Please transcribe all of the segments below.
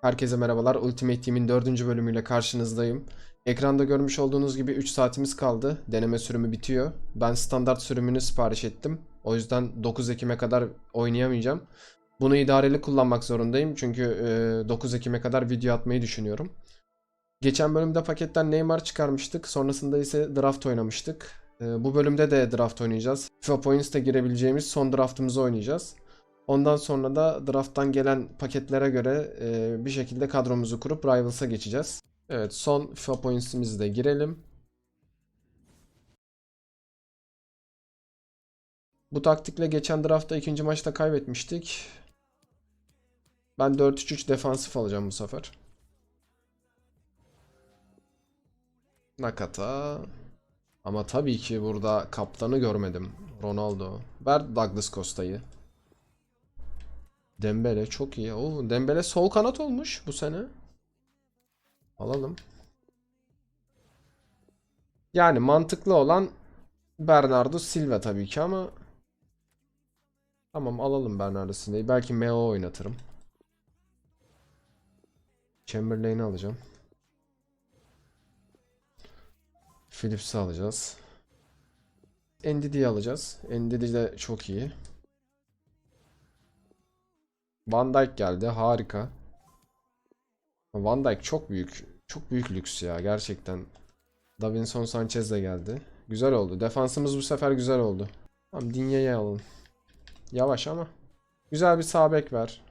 Herkese merhabalar. Ultimate Team'in 4. bölümüyle karşınızdayım. Ekranda görmüş olduğunuz gibi 3 saatimiz kaldı. Deneme sürümü bitiyor. Ben standart sürümünü sipariş ettim. O yüzden 9 Ekim'e kadar oynayamayacağım. Bunu idareli kullanmak zorundayım. Çünkü e, 9 Ekim'e kadar video atmayı düşünüyorum. Geçen bölümde paketten Neymar çıkarmıştık. Sonrasında ise draft oynamıştık. E, bu bölümde de draft oynayacağız. FIFA Points'te girebileceğimiz son draftımızı oynayacağız. Ondan sonra da draft'tan gelen paketlere göre e, bir şekilde kadromuzu kurup Rivals'a geçeceğiz. Evet son FIFA Points'imizi de girelim. Bu taktikle geçen draftta ikinci maçta kaybetmiştik. Ben 4-3-3 defansif alacağım bu sefer. Nakata. Ama tabii ki burada kaptanı görmedim. Ronaldo. Ver Douglas Costa'yı. Dembele çok iyi. Oo, Dembele sol kanat olmuş bu sene. Alalım. Yani mantıklı olan Bernardo Silva tabii ki ama Tamam alalım Bernardo Silva'yı. Belki Meo oynatırım. Chamberlain'i alacağım. Phillips'i alacağız. Ndidi'yi alacağız. Ndidi de çok iyi. Van Dijk geldi. Harika. Van Dijk çok büyük. Çok büyük lüks ya gerçekten. Davinson Sanchez de geldi. Güzel oldu. Defansımız bu sefer güzel oldu. Tamam Dinye'yi alalım. Yavaş ama. Güzel bir sağ bek ver.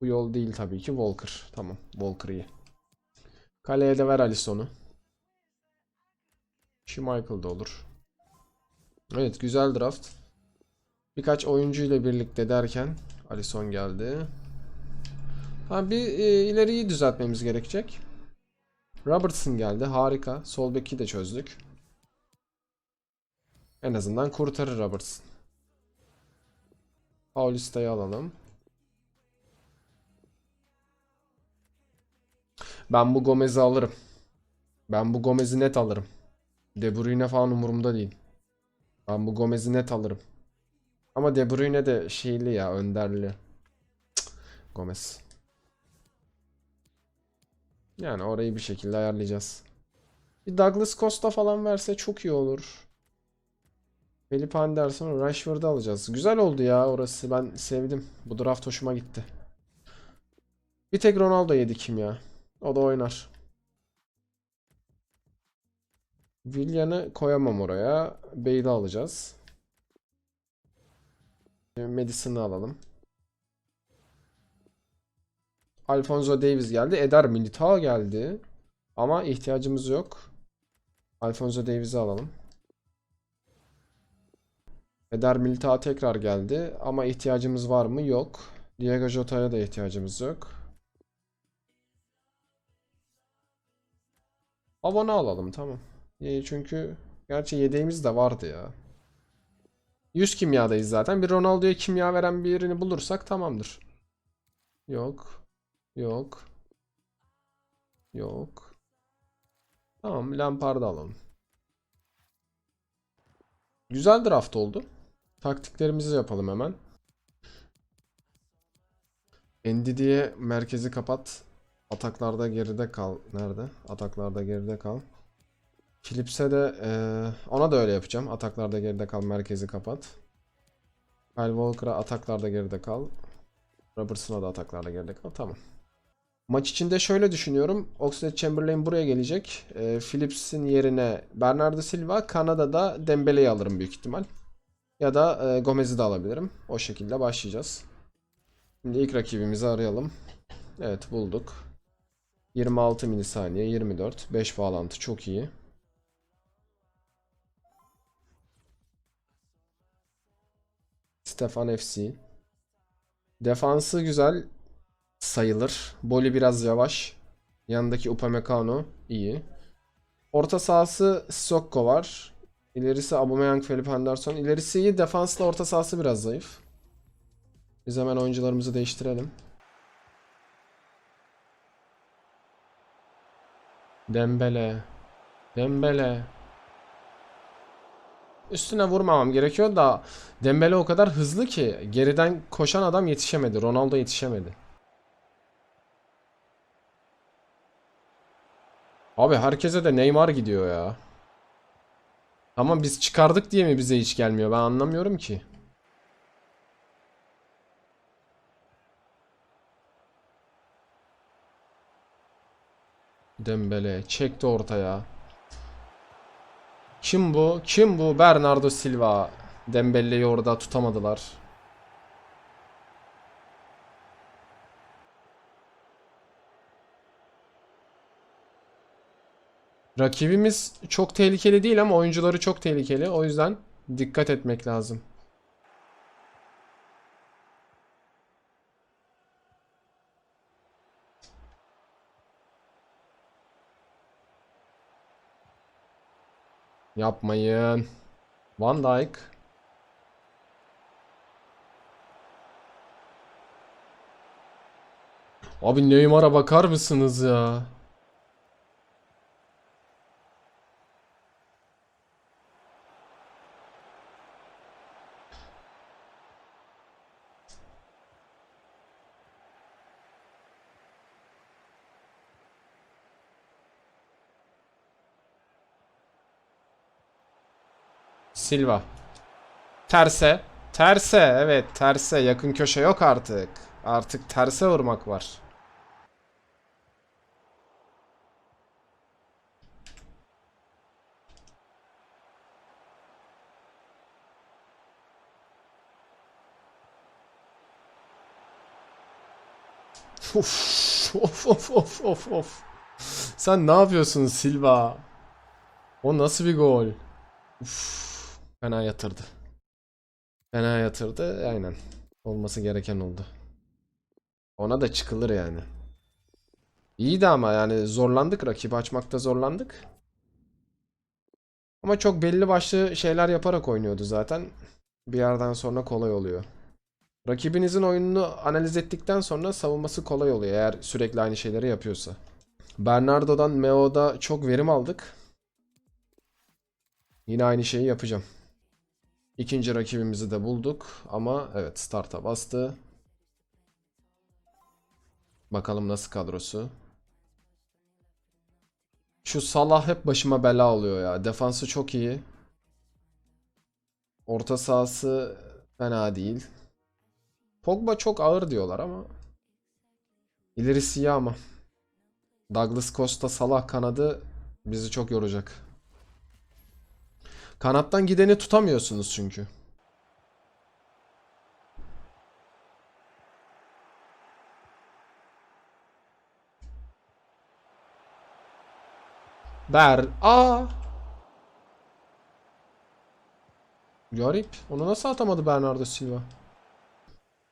Bu yol değil tabii ki. Walker. Tamam. Walker. Kaleye de ver Alisson'u. Michael da olur. Evet güzel draft. Birkaç oyuncuyla birlikte derken Alisson geldi. Ha bir e, ileriyi düzeltmemiz gerekecek. Robertson geldi. Harika. Sol beki de çözdük. En azından kurtarır Robertson. Paulista'yı alalım. Ben bu Gomez'i alırım. Ben bu Gomez'i net alırım. De Bruyne falan umurumda değil. Ben bu Gomez'i net alırım. Ama De Bruyne de şeyli ya önderli. Cık, Gomez. Yani orayı bir şekilde ayarlayacağız. Bir Douglas Costa falan verse çok iyi olur. Felipe Anderson, Rashford'u alacağız. Güzel oldu ya orası. Ben sevdim. Bu draft hoşuma gitti. Bir tek Ronaldo yedi kim ya. O da oynar. Willian'ı koyamam oraya. Bale'i alacağız. Madison'ı alalım. Alfonso Davies geldi. Eder Militao geldi. Ama ihtiyacımız yok. Alfonso Davies'i alalım. Eder Militao tekrar geldi. Ama ihtiyacımız var mı? Yok. Diego Jota'ya da ihtiyacımız yok. Avon'u alalım tamam. E, çünkü gerçi yedeğimiz de vardı ya. 100 kimyadayız zaten. Bir Ronaldo'ya kimya veren birini bulursak tamamdır. Yok. Yok. Yok. Tamam Lampard'ı alalım. Güzel draft oldu. Taktiklerimizi yapalım hemen. Ndidi'ye merkezi kapat. Ataklarda geride kal. Nerede? Ataklarda geride kal. Philips'e de eee, ona da öyle yapacağım. Ataklarda geride kal, merkezi kapat. Kyle Walker'a ataklarda geride kal. Robertson'a da ataklarda geride kal. Tamam. Maç içinde şöyle düşünüyorum. Oxlade Chamberlain buraya gelecek. Eee, Phillips'in yerine Bernardo Silva, Kanada'da Dembele'yi alırım büyük ihtimal. Ya da eee, Gomez'i de alabilirim. O şekilde başlayacağız. Şimdi ilk rakibimizi arayalım. Evet bulduk. 26 milisaniye, 24. 5 bağlantı çok iyi. Stefan FC. Defansı güzel sayılır. Boli biraz yavaş. Yanındaki Upamecano iyi. Orta sahası Sissoko var. İlerisi Aubameyang, Felipe Anderson. İlerisi iyi. Defansla orta sahası biraz zayıf. Biz hemen oyuncularımızı değiştirelim. Dembele. Dembele. Üstüne vurmamam gerekiyor da Dembele o kadar hızlı ki geriden koşan adam yetişemedi. Ronaldo yetişemedi. Abi herkese de Neymar gidiyor ya. Ama biz çıkardık diye mi bize hiç gelmiyor? Ben anlamıyorum ki. Dembele çekti ortaya. Kim bu? Kim bu? Bernardo Silva. Dembele'yi orada tutamadılar. Rakibimiz çok tehlikeli değil ama oyuncuları çok tehlikeli. O yüzden dikkat etmek lazım. Yapmayın. Van Dijk. Abi Neymar'a bakar mısınız ya? Silva. Terse. Terse. Evet terse. Yakın köşe yok artık. Artık terse vurmak var. Of of of of of of. Sen ne yapıyorsun Silva? O nasıl bir gol? Uf, fena yatırdı. Fena yatırdı. Aynen. Olması gereken oldu. Ona da çıkılır yani. İyiydi ama yani zorlandık. Rakibi açmakta zorlandık. Ama çok belli başlı şeyler yaparak oynuyordu zaten. Bir yerden sonra kolay oluyor. Rakibinizin oyununu analiz ettikten sonra savunması kolay oluyor eğer sürekli aynı şeyleri yapıyorsa. Bernardo'dan Meo'da çok verim aldık. Yine aynı şeyi yapacağım. İkinci rakibimizi de bulduk ama evet start'a bastı. Bakalım nasıl kadrosu. Şu Salah hep başıma bela oluyor ya. Defansı çok iyi. Orta sahası fena değil. Pogba çok ağır diyorlar ama ilerisi iyi ama. Douglas Costa Salah kanadı bizi çok yoracak. Kanattan gideni tutamıyorsunuz çünkü. Ber. Aa. Garip. Onu nasıl atamadı Bernardo Silva?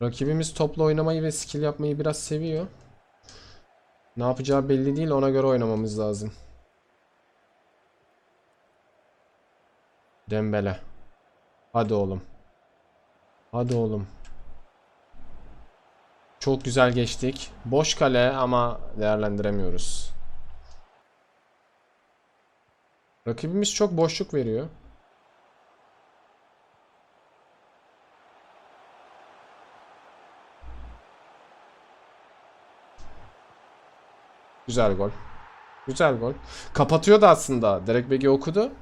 Rakibimiz topla oynamayı ve skill yapmayı biraz seviyor. Ne yapacağı belli değil. Ona göre oynamamız lazım. Dembele. Hadi oğlum. Hadi oğlum. Çok güzel geçtik. Boş kale ama değerlendiremiyoruz. Rakibimiz çok boşluk veriyor. Güzel gol. Güzel gol. Kapatıyordu aslında. Derek Begi okudu.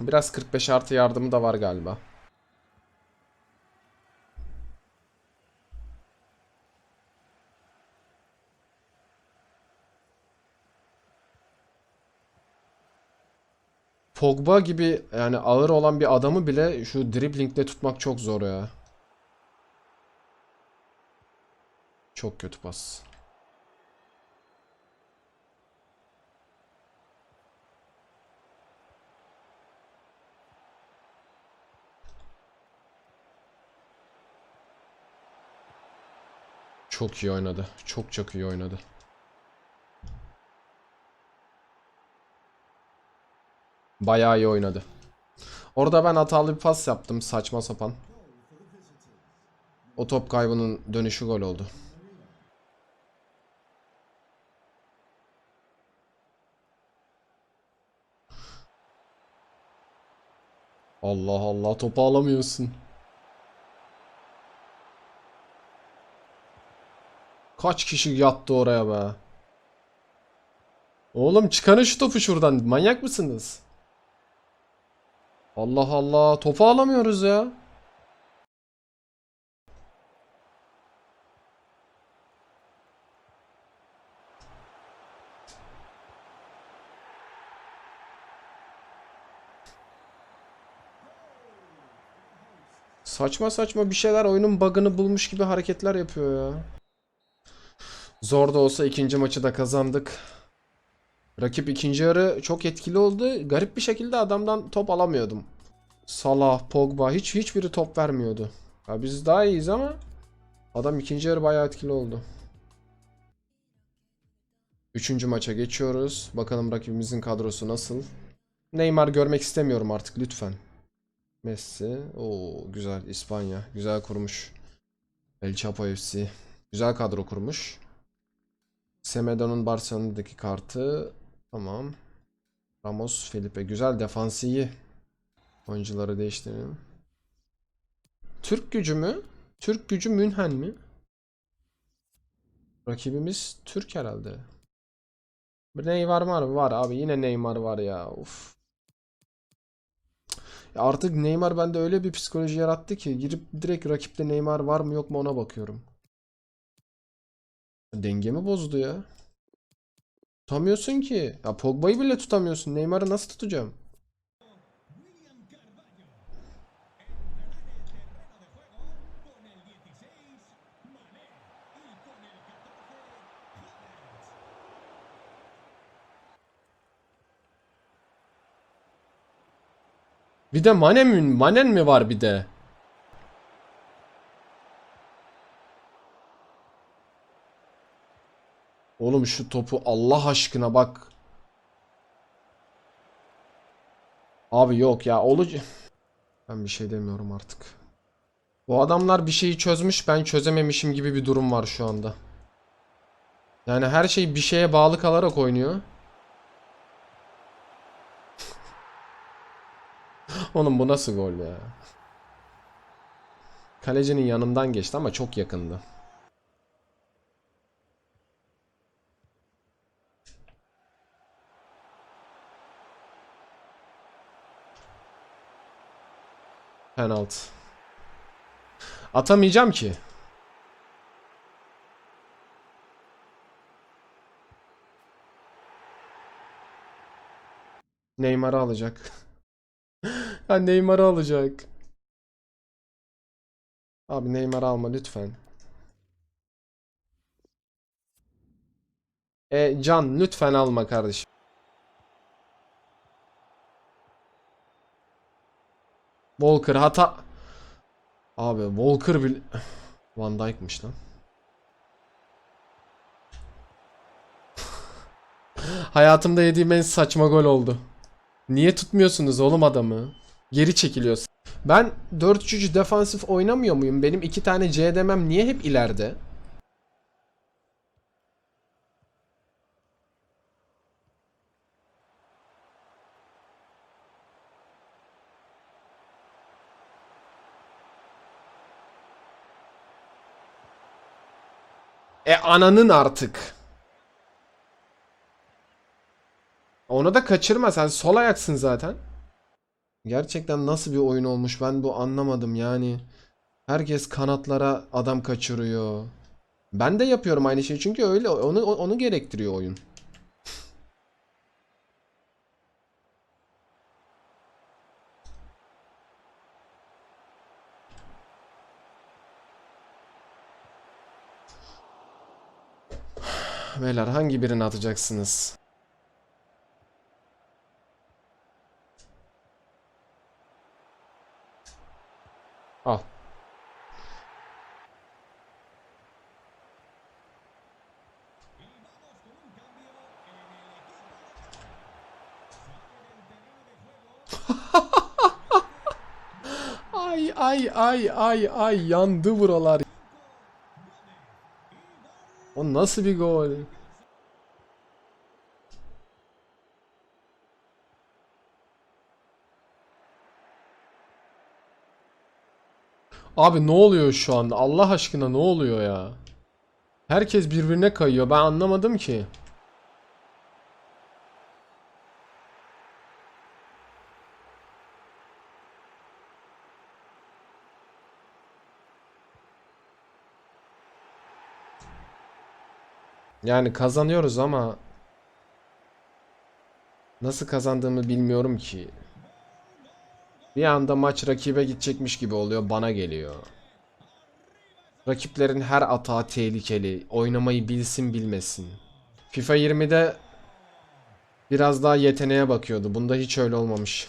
Biraz 45 artı yardımı da var galiba. Pogba gibi yani ağır olan bir adamı bile şu driblingle tutmak çok zor ya. Çok kötü pas. Çok iyi oynadı. Çok çok iyi oynadı. Bayağı iyi oynadı. Orada ben hatalı bir pas yaptım saçma sapan. O top kaybının dönüşü gol oldu. Allah Allah topu alamıyorsun. Kaç kişi yattı oraya be? Oğlum çıkarın şu topu şuradan. Manyak mısınız? Allah Allah. Topu alamıyoruz ya. Saçma saçma bir şeyler oyunun bug'ını bulmuş gibi hareketler yapıyor ya. Zor da olsa ikinci maçı da kazandık. Rakip ikinci yarı çok etkili oldu. Garip bir şekilde adamdan top alamıyordum. Salah, Pogba hiç hiçbiri top vermiyordu. Ya biz daha iyiyiz ama adam ikinci yarı bayağı etkili oldu. Üçüncü maça geçiyoruz. Bakalım rakibimizin kadrosu nasıl. Neymar görmek istemiyorum artık lütfen. Messi. Oo güzel İspanya. Güzel kurmuş. El Chapo FC. Güzel kadro kurmuş. Semedo'nun Barcelona'daki kartı. Tamam. Ramos, Felipe. Güzel defans iyi. Oyuncuları değiştirelim. Türk gücü mü? Türk gücü Münhen mi? Rakibimiz Türk herhalde. Bir Neymar var mı? Var abi. Yine Neymar var ya. Uf. Ya artık Neymar bende öyle bir psikoloji yarattı ki girip direkt rakipte Neymar var mı yok mu ona bakıyorum. Dengemi bozdu ya. Tutamıyorsun ki. Ya Pogba'yı bile tutamıyorsun. Neymar'ı nasıl tutacağım? Bir de Mane mi, Manen mi var bir de? Oğlum şu topu Allah aşkına bak. Abi yok ya olucu. Ben bir şey demiyorum artık. Bu adamlar bir şeyi çözmüş ben çözememişim gibi bir durum var şu anda. Yani her şey bir şeye bağlı kalarak oynuyor. Oğlum bu nasıl gol ya? Kalecinin yanından geçti ama çok yakındı. Penaltı. Atamayacağım ki. Neymar'ı alacak. Ha Neymar'ı alacak. Abi Neymar alma lütfen. E Can lütfen alma kardeşim. Walker hata. Abi Walker bil Van Dijk'mış lan. Hayatımda yediğim en saçma gol oldu. Niye tutmuyorsunuz oğlum adamı? Geri çekiliyorsun. Ben 4-3-3 defansif oynamıyor muyum? Benim iki tane C demem niye hep ileride? E ananın artık. Onu da kaçırma sen sol ayaksın zaten. Gerçekten nasıl bir oyun olmuş ben bu anlamadım yani. Herkes kanatlara adam kaçırıyor. Ben de yapıyorum aynı şeyi çünkü öyle onu onu gerektiriyor oyun. Beyler hangi birini atacaksınız? Al. Ay ay ay ay ay yandı buralar. O nasıl bir gol? Abi ne oluyor şu anda? Allah aşkına ne oluyor ya? Herkes birbirine kayıyor. Ben anlamadım ki. Yani kazanıyoruz ama nasıl kazandığımı bilmiyorum ki. Bir anda maç rakibe gidecekmiş gibi oluyor, bana geliyor. Rakiplerin her atağı tehlikeli. Oynamayı bilsin bilmesin. FIFA 20'de biraz daha yeteneğe bakıyordu. Bunda hiç öyle olmamış.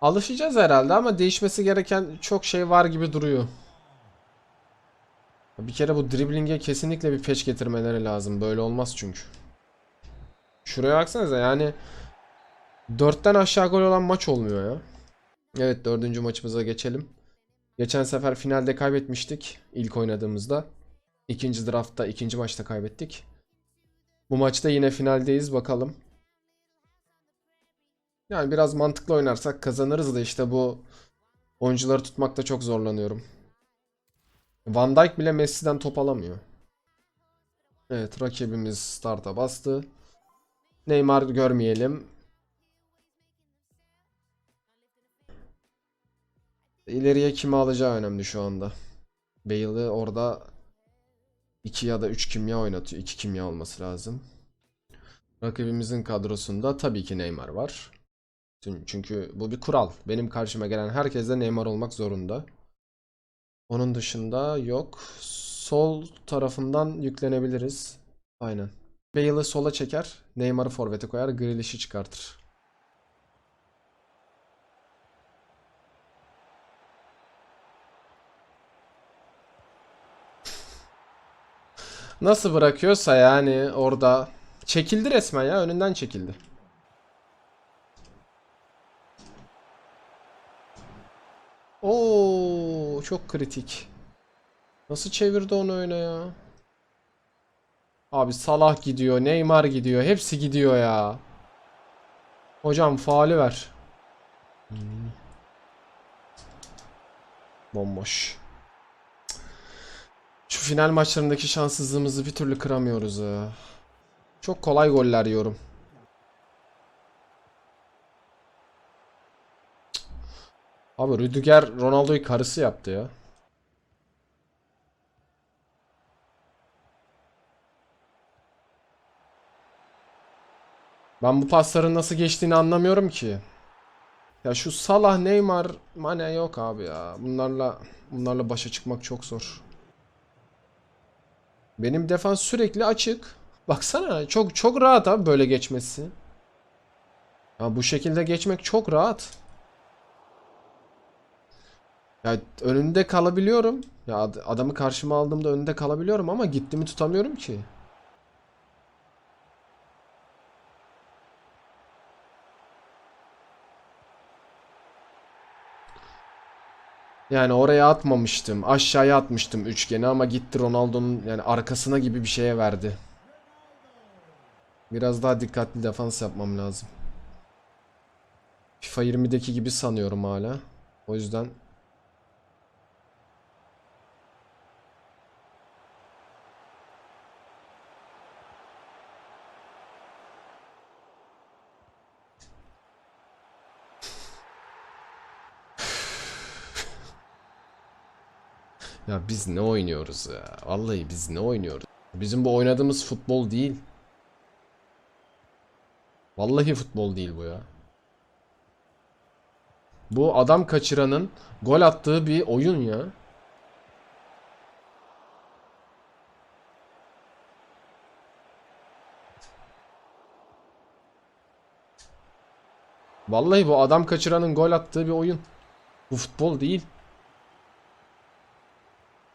Alışacağız herhalde ama değişmesi gereken çok şey var gibi duruyor. Bir kere bu dribling'e kesinlikle bir peç getirmeleri lazım. Böyle olmaz çünkü. Şuraya baksanıza yani 4'ten aşağı gol olan maç olmuyor ya. Evet dördüncü maçımıza geçelim. Geçen sefer finalde kaybetmiştik ilk oynadığımızda. İkinci draftta, ikinci maçta kaybettik. Bu maçta yine finaldeyiz bakalım. Yani biraz mantıklı oynarsak kazanırız da işte bu oyuncuları tutmakta çok zorlanıyorum. Van Dijk bile Messi'den top alamıyor. Evet rakibimiz starta bastı. Neymar görmeyelim. İleriye kimi alacağı önemli şu anda. Bale'ı orada 2 ya da 3 kimya oynatıyor. 2 kimya olması lazım. Rakibimizin kadrosunda tabii ki Neymar var. Çünkü- bu bir kural. Benim karşıma gelen herkes de Neymar olmak zorunda. Onun dışında yok. Sol tarafından yüklenebiliriz. Aynen. Bale'ı sola çeker. Neymar'ı forvete koyar. Grealish'i çıkartır. Nasıl bırakıyorsa yani orada çekildi resmen ya önünden çekildi. Oo çok kritik. Nasıl çevirdi onu öyle ya? Abi Salah gidiyor, Neymar gidiyor, hepsi gidiyor ya. Hocam faali ver. Bomboş. Şu final maçlarındaki şanssızlığımızı bir türlü kıramıyoruz. Çok kolay goller yiyorum. Abi Rüdiger Ronaldo'yu karısı yaptı ya. Ben bu pasların nasıl geçtiğini anlamıyorum ki. Ya şu Salah, Neymar, Mane yok abi ya. Bunlarla bunlarla başa çıkmak çok zor. Benim defans sürekli açık. Baksana çok çok rahat abi böyle geçmesi. Ya bu şekilde geçmek çok rahat. Ya önünde kalabiliyorum. Ya ad- adamı karşıma aldığımda önünde kalabiliyorum ama gittimi tutamıyorum ki. Yani oraya atmamıştım. Aşağıya atmıştım üçgeni ama gitti Ronaldo'nun yani arkasına gibi bir şeye verdi. Biraz daha dikkatli defans yapmam lazım. FIFA 20'deki gibi sanıyorum hala. O yüzden Ya biz ne oynuyoruz ya? Vallahi biz ne oynuyoruz? Bizim bu oynadığımız futbol değil. Vallahi futbol değil bu ya. Bu adam kaçıranın gol attığı bir oyun ya. Vallahi bu adam kaçıranın gol attığı bir oyun. Bu futbol değil.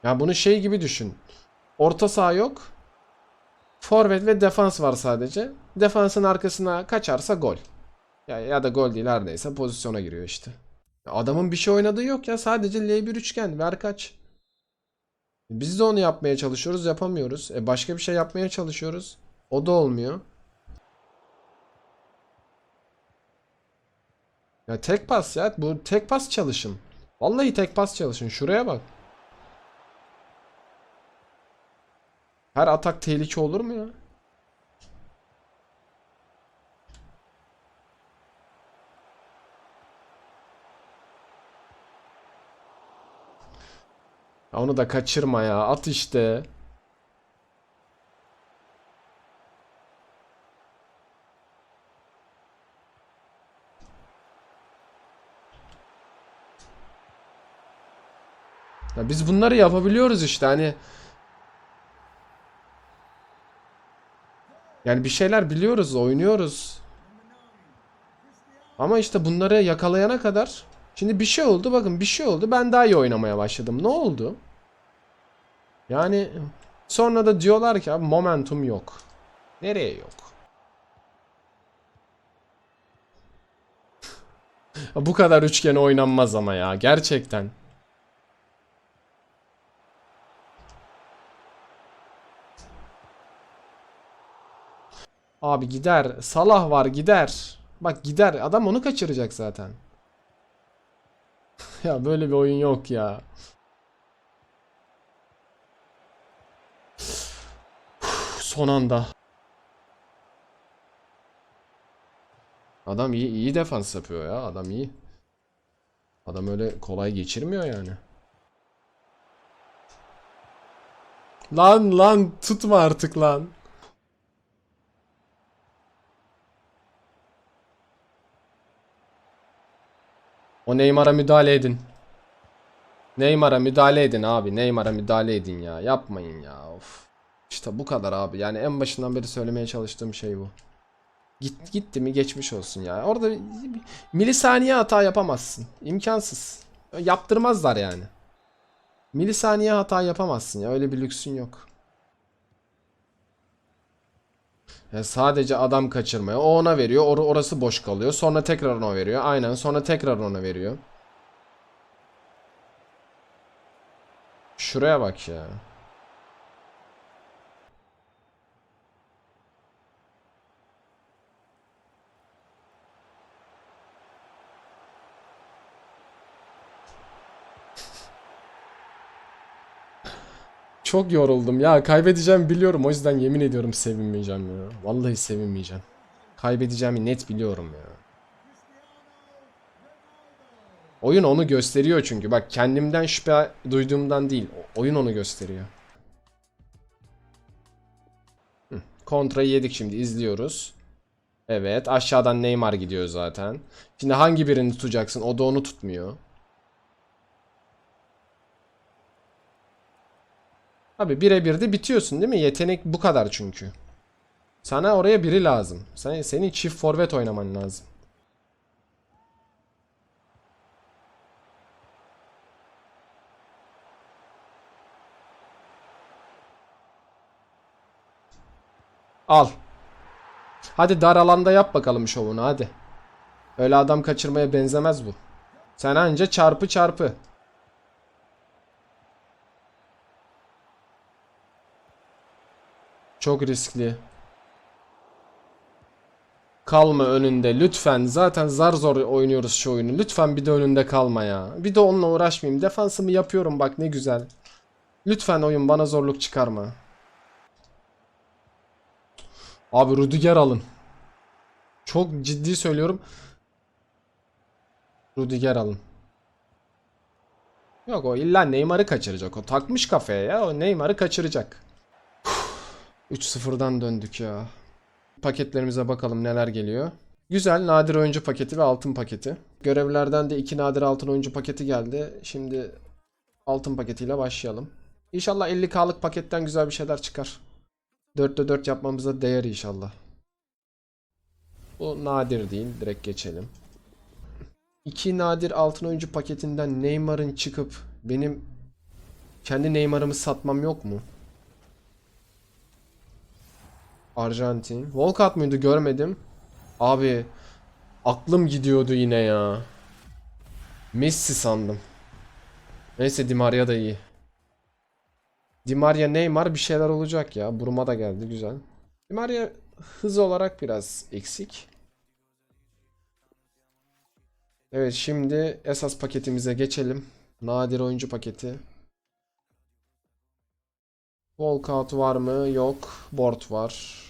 Ya bunu şey gibi düşün. Orta saha yok. Forvet ve defans var sadece. Defansın arkasına kaçarsa gol. Ya, ya da gol değil her neyse pozisyona giriyor işte. Ya Adamın bir şey oynadığı yok ya sadece L1 üçgen ver kaç. Biz de onu yapmaya çalışıyoruz yapamıyoruz. E başka bir şey yapmaya çalışıyoruz. O da olmuyor. Ya tek pas ya bu tek pas çalışın. Vallahi tek pas çalışın şuraya bak. Her atak tehlike olur mu ya? Ya onu da kaçırma ya. At işte. Ya biz bunları yapabiliyoruz işte hani Yani bir şeyler biliyoruz, oynuyoruz. Ama işte bunları yakalayana kadar şimdi bir şey oldu bakın bir şey oldu ben daha iyi oynamaya başladım. Ne oldu? Yani sonra da diyorlar ki momentum yok. Nereye yok? Bu kadar üçgen oynanmaz ama ya gerçekten. Abi gider. Salah var gider. Bak gider. Adam onu kaçıracak zaten. ya böyle bir oyun yok ya. Son anda. Adam iyi iyi defans yapıyor ya. Adam iyi. Adam öyle kolay geçirmiyor yani. Lan lan tutma artık lan. O Neymar'a müdahale edin. Neymar'a müdahale edin abi. Neymar'a müdahale edin ya. Yapmayın ya. Of. İşte bu kadar abi. Yani en başından beri söylemeye çalıştığım şey bu. Git gitti mi geçmiş olsun ya. Orada milisaniye hata yapamazsın. İmkansız. Yaptırmazlar yani. Milisaniye hata yapamazsın ya. Öyle bir lüksün yok. Ya sadece adam kaçırmaya. O ona veriyor. Or orası boş kalıyor. Sonra tekrar ona veriyor. Aynen. Sonra tekrar ona veriyor. Şuraya bak ya. Çok yoruldum ya. Kaybedeceğimi biliyorum. O yüzden yemin ediyorum sevinmeyeceğim ya. Vallahi sevinmeyeceğim. Kaybedeceğimi net biliyorum ya. Oyun onu gösteriyor çünkü. Bak kendimden şüphe duyduğumdan değil. Oyun onu gösteriyor. Kontrayı yedik şimdi izliyoruz. Evet aşağıdan Neymar gidiyor zaten. Şimdi hangi birini tutacaksın? O da onu tutmuyor. Abi birebir de bitiyorsun değil mi? Yetenek bu kadar çünkü. Sana oraya biri lazım. Sen, senin çift forvet oynaman lazım. Al. Hadi dar alanda yap bakalım şovunu hadi. Öyle adam kaçırmaya benzemez bu. Sen anca çarpı çarpı. Çok riskli. Kalma önünde lütfen. Zaten zar zor oynuyoruz şu oyunu. Lütfen bir de önünde kalma ya. Bir de onunla uğraşmayayım. Defansımı yapıyorum bak ne güzel. Lütfen oyun bana zorluk çıkarma. Abi Rudiger alın. Çok ciddi söylüyorum. Rudiger alın. Yok o illa Neymar'ı kaçıracak. O takmış kafaya ya. O Neymar'ı kaçıracak. 3-0'dan döndük ya. Paketlerimize bakalım neler geliyor. Güzel nadir oyuncu paketi ve altın paketi. Görevlerden de 2 nadir altın oyuncu paketi geldi. Şimdi altın paketiyle başlayalım. İnşallah 50k'lık paketten güzel bir şeyler çıkar. 4'te 4 yapmamıza değer inşallah. Bu nadir değil. Direkt geçelim. 2 nadir altın oyuncu paketinden Neymar'ın çıkıp benim kendi Neymar'ımı satmam yok mu? Arjantin. Walcott muydu görmedim. Abi aklım gidiyordu yine ya. Messi sandım. Neyse Di Maria da iyi. Di Maria Neymar bir şeyler olacak ya. Buruma da geldi güzel. Di Maria hız olarak biraz eksik. Evet şimdi esas paketimize geçelim. Nadir oyuncu paketi. Walkout var mı? Yok. Board var.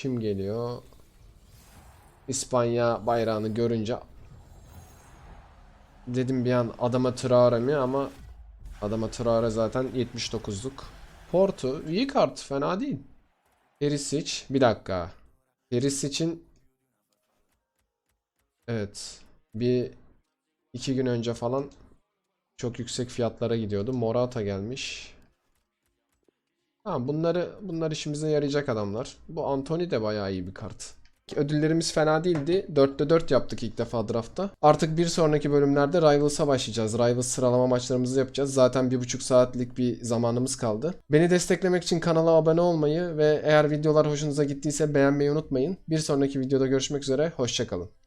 Kim geliyor? İspanya bayrağını görünce dedim bir an adama Traore mi ama Adama Traore zaten 79'luk. Porto iyi kart fena değil. Perisic bir dakika. Perisic'in evet bir iki gün önce falan çok yüksek fiyatlara gidiyordu. Morata gelmiş. Tamam bunları bunlar işimize yarayacak adamlar. Bu Anthony de bayağı iyi bir kart. Ödüllerimiz fena değildi. 4'te 4 yaptık ilk defa draftta. Artık bir sonraki bölümlerde Rivals'a başlayacağız. Rivals sıralama maçlarımızı yapacağız. Zaten bir buçuk saatlik bir zamanımız kaldı. Beni desteklemek için kanala abone olmayı ve eğer videolar hoşunuza gittiyse beğenmeyi unutmayın. Bir sonraki videoda görüşmek üzere. Hoşçakalın.